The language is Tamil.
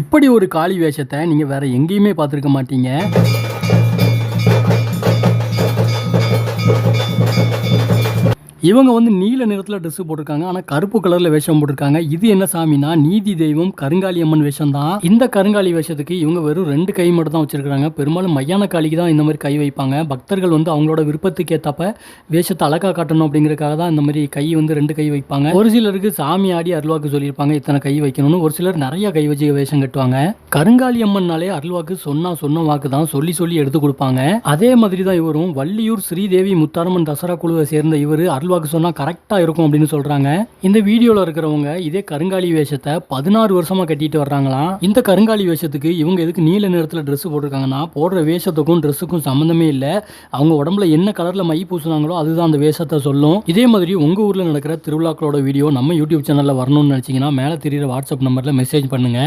இப்படி ஒரு காளி வேஷத்தை நீங்கள் வேற எங்கேயுமே பார்த்துருக்க மாட்டீங்க. இவங்க வந்து நீல நிறத்தில் ட்ரெஸ் போட்டிருக்காங்க. ஆனால் கருப்பு கலரில் வேஷம் போட்டிருக்காங்க. இது என்ன சாமினா நீதி தெய்வம் கருங்காலி அம்மன் வேஷம் தான். இந்த கருங்காலி வேஷத்துக்கு இவங்க வெறும் ரெண்டு கை மட்டும் தான் வச்சிருக்காங்க பெரும்பாலும் மையான காளிக்கு தான் இந்த மாதிரி கை வைப்பாங்க. பக்தர்கள் வந்து அவங்களோட விருப்பத்துக்கு ஏற்றப்ப வேஷத்தை அழகா காட்டணும் அப்படிங்கிறதுக்காக தான் இந்த மாதிரி கை வந்து ரெண்டு கை வைப்பாங்க. ஒரு சிலருக்கு சாமி ஆடி அருள்வாக்கு சொல்லியிருப்பாங்க இத்தனை கை வைக்கணும்னு. ஒரு சிலர் நிறைய கை வச்சு வேஷம் கட்டுவாங்க. கருங்காலி அம்மன்னாலே அருள்வாக்கு சொன்னா சொன்ன வாக்கு தான் சொல்லி சொல்லி எடுத்து கொடுப்பாங்க. அதே மாதிரி தான் இவரும் வள்ளியூர் ஸ்ரீதேவி முத்தாரம்மன் தசரா குழுவை சேர்ந்த இவர் அருள்வாக்கு சொன்னா கரெக்டா இருக்கும் அப்படின்னு சொல்றாங்க. இந்த வீடியோல இருக்கிறவங்க இதே கருங்காலி வேஷத்தை பதினாறு வருஷமா கட்டிட்டு வர்றாங்களாம். இந்த கருங்காலி வேஷத்துக்கு இவங்க எதுக்கு நீல நிறத்துல ட்ரெஸ் போட்டிருக்காங்கன்னா போடுற வேஷத்துக்கும் ட்ரெஸ்ஸுக்கும் சம்மந்தமே இல்லை. அவங்க உடம்புல என்ன கலர்ல மை பூசுனாங்களோ அதுதான் அந்த வேஷத்தை சொல்லும். இதே மாதிரி உங்க ஊர்ல நடக்கிற திருவிழாக்களோட வீடியோ நம்ம யூடியூப் சேனல்ல வரணும்னு நினைச்சீங்கன்னா மேலே தெரியுற வாட்ஸ்அப் நம்பர்ல மெசேஜ் பண்ணுங்க.